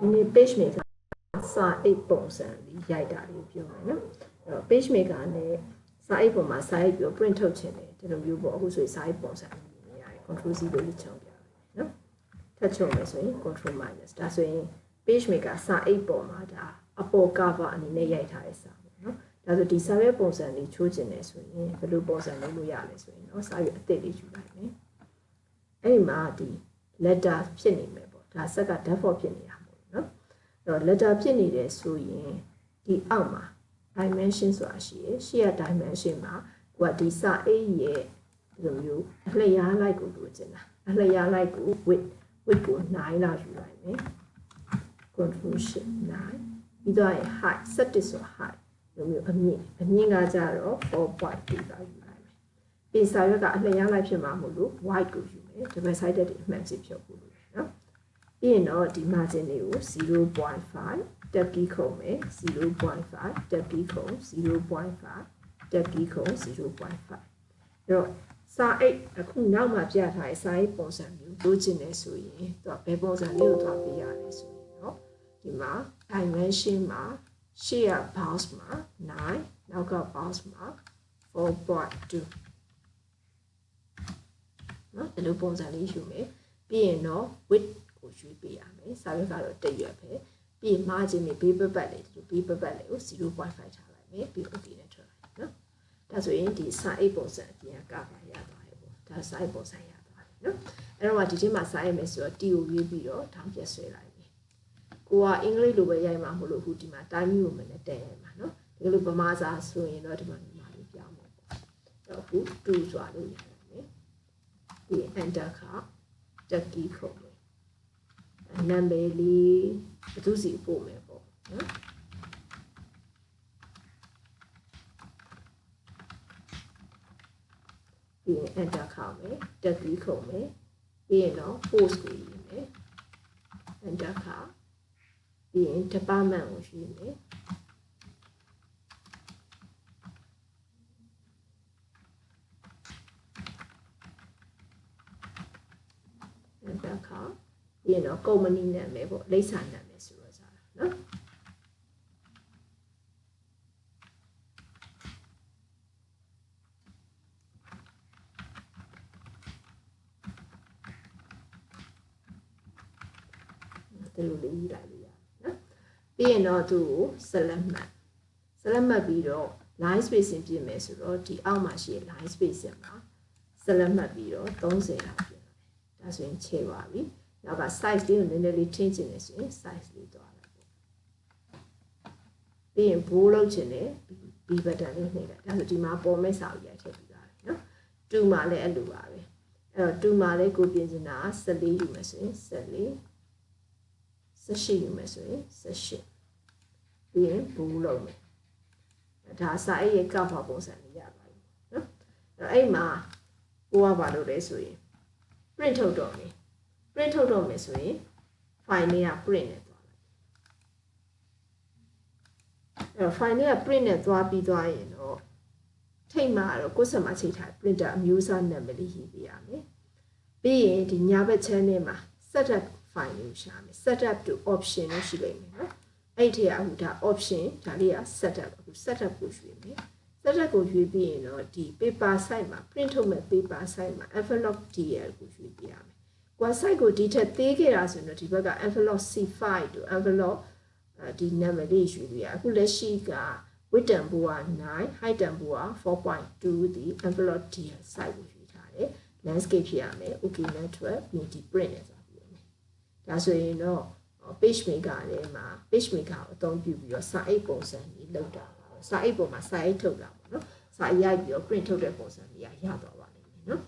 ဒီနေ့ page maker စာအိတ်ပုံစံလေးရိုက်တာလေးပြောမယ်နော်အဲ့တော့ page maker နဲ့စာအိတ်ပုံမှာစာအိတ်ပြီးတော့ print ထုတ်ခြင်းတယ်ဒီလိုမျိုးပေါ့အခုဆိုရင်စာအိတ်ပုံစံလေးမြင်ရတယ် control C လို့လေးချုံပြတယ်နော်ထပ်ချုံမယ်ဆိုရင် control minus ဒါဆိုရင် page maker စာအိတ်ပုံမှာဒါအပေါ် cover အနေနဲ့ရိုက်ထားတဲ့စာပေါ့နော်ဒါဆိုဒီစာရွက်ပုံစံလေးချိုးခြင်းတယ်ဆိုရင်ဘယ်လိုပုံစံလုပ်လို့ရလဲဆိုရင်နော်စာရွက်အသစ်လေးယူလိုက်မယ်အဲ့ဒီမှာဒီ letter ဖြစ်နေမယ်ပေါ့ဒါဆက်က default ဖြစ်နေတာပေါ့နော်အဲ့ တော့ letter ဖြစ်နေတယ်ဆိုရင်ဒီအောက်မှာ dimension ဆိုတာရှိရယ်ရှေ့က dimension မှာကိုကဒီစာအိတ်ရဲ့ဒီလိုမျိုးအလျားလိုက်ကိုလိုချင်တာအလျားလိုက်ကို width width ကို9လောက်ယူလိုက်မယ် control shift 9ပြီးတော့ height 17ဆို height ဒီလိုမျိုးအမြင့်အမြင့်ကကြတော့4.2လောက်ယူလိုက်မယ်ပြင်စာရွက်ကအလျားလိုက်ဖြစ်မှာမို့လို့ white ကိုယူမယ် double sided တွေအမှန်စီဖြုတ်ဖို့လို့နော် ပြီးရင်တော့ဒီ margin တွေကို0.5တက်ပြီးခုံမယ်0.5တက်ပြီးခုံ0.5တက်ပြီးခုံ0.5အဲ့တော့စာအိတ်အခုနောက်မှပြထားတဲ့စာအိတ်ပုံစံမျိုးလိုချင်နေဆိုရင်သူကဘယ်ပုံစံလေးကိုသွားပေးရလဲဆိုရင်တော့ဒီမှာ dimension မှာရှေ့က bounce မှာ9နောက်က bounce မှာ4.2နော်ဒီလိုပုံစံလေးယူမယ်ပြီးရင်တော့ width ကိုရွေးပေးရမယ်စာရွက်ကတော့တရွက်ပဲပြီးရင် margin တွေဘေးပတ်ပတ်လေးဒီလိုဘေးပတ်ပတ်လေးကို0.5ထားလိုက်မယ်ပြီး OK နဲ့ထွက်လိုက်နော်ဒါဆိုရင်ဒီစာအိတ်ပုံစံအပြင်ကပါရပါတယ်ပေါ့ဒါစာအိတ်ပုံစံရပါတယ်နော်အဲ့တော့ဒီထဲမှာစာရိုက်မယ်ဆိုတော့ T ကိုရွေးပြီးတော့ထောင်ပြဆွဲလိုက်မယ်ကိုကအင်္ဂလိပ်လိုပဲရိုက်မှာမဟုတ်လို့ခုဒီမှာ time ကိုမနဲ့တည့်ရမှာနော်ဒီလိုဗမာစာဆိုရင်တော့ဒီမှာမြန်မာလိုပြောင်းမယ်ပေါ့အဲ့တော့ခု2ဆိုတာလို့ရလိုက်မယ်ပြီး enter ခါတက်ကြီးခုံ နာမည်လေးဘယ်သူစီပို့မယ်ပေါ့နော်ပြီးရင် enter ခေါက်မယ်တက်ပြီးခုံမယ်ပြီးရင်တော့ post ကိုရေးမယ် enter ခေါက်ပြီးရင် department ကိုရွှေ့မယ် enter ခေါက် ပြီးရင်တော့ company နာမည်ပေါ့လိပ်စာနာမည်ဆိုတော့စားတာနော်ဒီလိုလေးရေးလိုက်လို့ရတယ်နော်ပြီးရင်တော့သူ့ကို select မှတ် select မှတ်ပြီးတော့ line spacing ပြင်မယ်ဆိုတော့ဒီအောက်မှာရှိတဲ့ line spacing မှာ select မှတ်ပြီးတော့30လောက်ပြင်လိုက်ဒါဆိုရင်ခြေပါပြီ နောက်က size လေးကိုနည်းနည်းလေးထင်းချင်တယ်ဆိုရင် size လေးသွားလိုက်ပေါ့ပြီးရင် bold လုပ်ချင်တယ် B button လေးနှိပ်လိုက်ဒါဆိုဒီမှာပေါ်မဲ့စာအုပ်ရိုက်ထည့်ပြီးသားတယ်နော်2မှာလည်းအဲ့လိုပါပဲအဲ့တော့2မှာလည်းကိုပြင်ချင်တာ14ယူမယ်ဆိုရင်14 18ယူမယ်ဆိုရင်18ပြီးရင်ဘူးလုံးမယ်ဒါစာအိတ်ရဲ့ကောက်ပါပုံစံလေးရပါပြီနော်အဲ့အဲ့မှာကိုကဘာလုပ်လဲဆိုရင် print ထုတ်တော့မယ် print ထုတ်တော့မယ်ဆိုရင် file လေးက print နဲ့သွားလိုက်အဲ့တော့ file လေးက print နဲ့သွားပြီးသွားရင်တော့ထိတ်မှာတော့ကိုယ်ဆက်မှာချိန်ထား printer အမျိုးအစားနာမည်လေးရေးပေးရမယ်ပြီးရင်ဒီညာဘက် channel မှာ setup file လေးကိုရှာမယ် setup to option လို့ရှိလိမ့်မယ်နော်အဲ့ဒီအခုဒါ option ဒါလေးက setup အခု setup ကိုရွေးမယ် setup ကိုရွေးပြီးရင်တော့ဒီ paper size မှာ print ထုတ်မဲ့ paper size မှာ envelope DL ကိုရွေးပြရမယ် ကွာ size ကိုဒီထက်သေးခဲ့တာဆိုရင်တော့ဒီဘက်က envelope C5 တို့ envelope ဒီ number လေးရွေးပြရအခုလက်ရှိက width တန်ဖိုးက9 height တန်ဖိုးက4.2ဒီ envelope DL size ကိုရွေးထားတယ် landscape ဖြစ်ရမယ် okay network ပြီးဒီ print နဲ့ဆိုပြီးရမယ်ဒါဆိုရင်တော့ page maker ထဲမှာ page maker ကိုအသုံးပြုပြီးတော့စာအိတ်ပုံစံကြီးလောက်တာပါစာအိတ်ပုံမှာစာအိတ်ထုတ်တာပေါ့နော်စာအိတ်ရိုက်ပြီးတော့ print ထုတ်တဲ့ပုံစံကြီးရရတော့ပါလိမ့်မယ်နော်